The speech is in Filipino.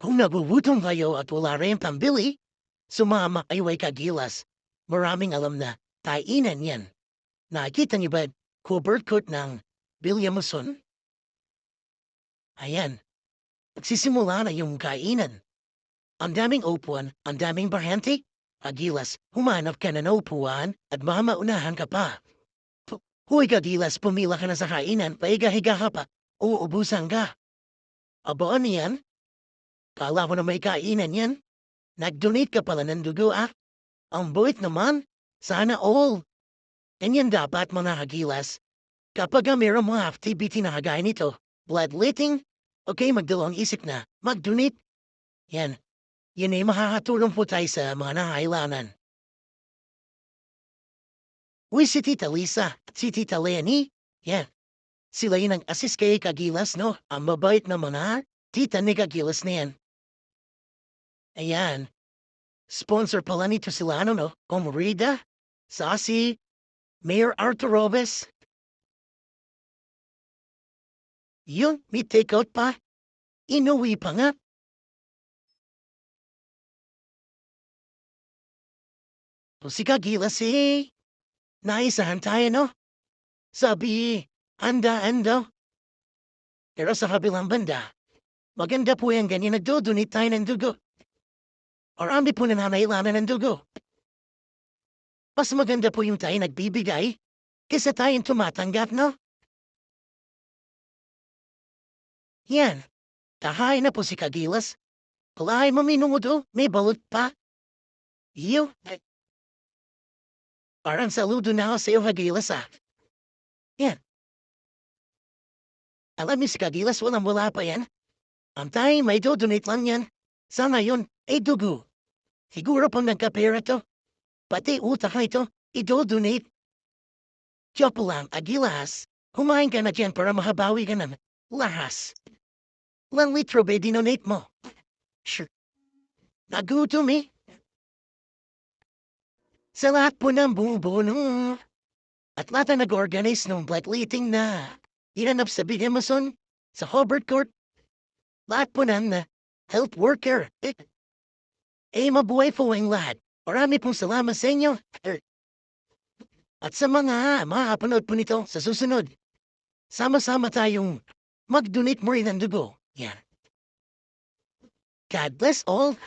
Kung nagugutom kayo at wala rin pambili, sumama kayo ay kagilas. Maraming alam na kainan yan. Nakita niyo ba covered coat ng Williamson? Ayan. Nagsisimula na yung kainan. Ang daming upuan, ang daming bahante. Agilas, humanap ka ng upuan at mamaunahan ka pa. Pu- Huy Kagilas, pumila ka na sa kainan, paiga-higa ka pa. Uubusan ka. Aba, ano yan? Kala mo na may kainan yan? Nag-donate ka pala ng dugo ah. Ang buwit naman. Sana all. Ganyan dapat mga kagilas. Kapag mayroong mga activity na kagaya nito, bloodletting, okay magdalawang isip na, mag-donate. Yan. Yan ay makakatulong po tayo sa mga nangailangan. Uy, si Tita Lisa at si Tita Lenny, yan. Sila yung nag-assist kay Kagilas, no? Ang mabait na mga tita ni Kagilas na yan. Ayan. Sponsor pala nito sila, ano, no? Comrida, Sasi, Mayor Arthur Robes. Yun, may take-out pa. Inuwi pa nga. O si Kagilas eh. Naisahan tayo, no? Sabi, anda, anda. Pero sa kabilang banda, maganda po yung ganyan nagdodonate tayo ng dugo. Marami po nananailangan ng dugo. Mas maganda po yung tayo nagbibigay kaysa tayong tumatanggap, no? Yan. Tahay na po si Kagilas. Kulay mo minudo, may balot pa. Iyo. Parang saludo na ako sa iyo, Kagilas, ah. Yan. Alam niyo si Kagilas, walang wala pa yan. Ang tayo may dodonate lang yan. Sana yun, ay dugo. Siguro pang nagkapera to. Pati utak na ito, idodonate. Joke lang, Agilas. Kumain ka na dyan para mahabawi ka ng lahas. Ilang litro ba dinonate mo? Sure. Nagutom eh. Sa lahat po ng bumubuno. At lahat na nag-organize ng bloodletting na hinanap sa Big Amazon, sa Hobart Court. Lahat po ng health worker. Eh, eh mabuhay po ang lahat. Marami pong salamat sa inyo. At sa mga makakapanood po nito sa susunod, sama-sama tayong mag-donate mo rin ng dugo. God bless all.